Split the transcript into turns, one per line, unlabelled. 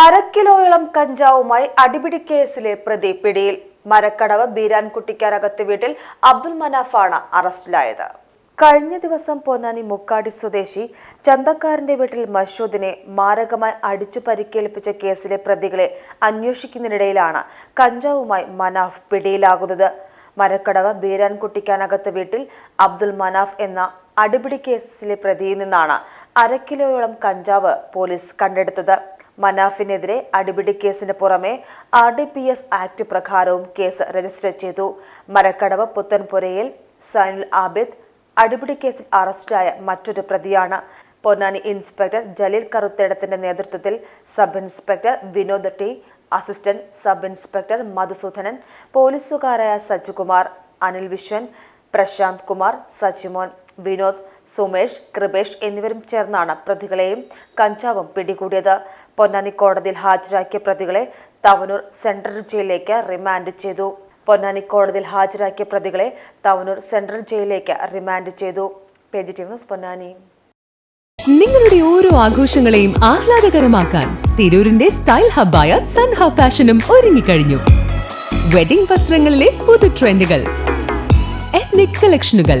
അരക്കിലോയോളം കഞ്ചാവുമായി അടിപിടി കേസിലെ പ്രതി പിടിയിൽ. മരക്കടവ് ബീരാൻകുട്ടിക്കാരകത്ത് വീട്ടിൽ അബ്ദുൽ മനാഫാണ് അറസ്റ്റിലായത്. കഴിഞ്ഞ ദിവസം പൊന്നാനി മുക്കാടി സ്വദേശി ചന്തക്കാരന്റെ വീട്ടിൽ മഷൂദിനെ മാരകമായി അടിച്ചു പരിക്കേൽപ്പിച്ച കേസിലെ പ്രതികളെ അന്വേഷിക്കുന്നതിനിടയിലാണ് കഞ്ചാവുമായി മനാഫ് പിടിയിലാകുന്നത്. മരക്കടവ് ബീരാൻകുട്ടിക്കാനകത്ത് വീട്ടിൽ അബ്ദുൽ മനാഫ് എന്ന അടിപിടി കേസിലെ പ്രതിയിൽ നിന്നാണ് അരക്കിലോയോളം കഞ്ചാവ് പോലീസ് കണ്ടെടുത്തത്. മനാഫിനെതിരെ അടിപിടി കേസിന് പുറമെ R D P S act പ്രകാരവും case register ചെയ്തു. മരക്കടവ് പുത്തൻപുരയിൽ സൈനുൽ ആബിദ് അടിപിടി കേസിൽ അറസ്റ്റിലായ മറ്റൊരു പ്രതിയാണ്. പൊന്നാനി ഇൻസ്പെക്ടർ ജലീൽ കറുത്തേടത്തിന്റെ നേതൃത്വത്തിൽ sub inspector Vinod T assistant sub inspector Madhusoodanan പോലീസുകാരായ Sajjukumar Anil Viswan Prasanth Kumar Sajimon Vinod Sumesh Kripesh എന്നിവരും ചേർന്നാണ് പ്രതികളെയും കഞ്ചാവും പിടികൂടിയത്. പൊന്നാനി കോടതിയിൽ ഹാജരാക്കിയ പ്രതികളെ തവനൂർ സെൻട്രൽ ജയിലിലേക്ക് റിമാൻഡ് ചെയ്തു. പൊന്നാനി കോടതിയിൽ ഹാജരാക്കിയ പ്രതികളെ തവനൂർ സെൻട്രൽ ജയിലിലേക്ക് റിമാൻഡ് ചെയ്തു. പൊന്നാനി.
നിങ്ങളുടെ ഓരോ ആഘോഷങ്ങളെയും ആഹ്ലാദകരമാക്കാൻ തിരൂരിന്റെ സ്റ്റൈൽ ഹബ്ബായ സൺ ഹബ് ഫാഷനും ഒരുങ്ങിക്കഴിഞ്ഞു. വെഡിംഗ് വസ്ത്രങ്ങളിലെ പുതു ട്രെൻഡുകൾ എത്നിക് കളക്ഷനുകൾ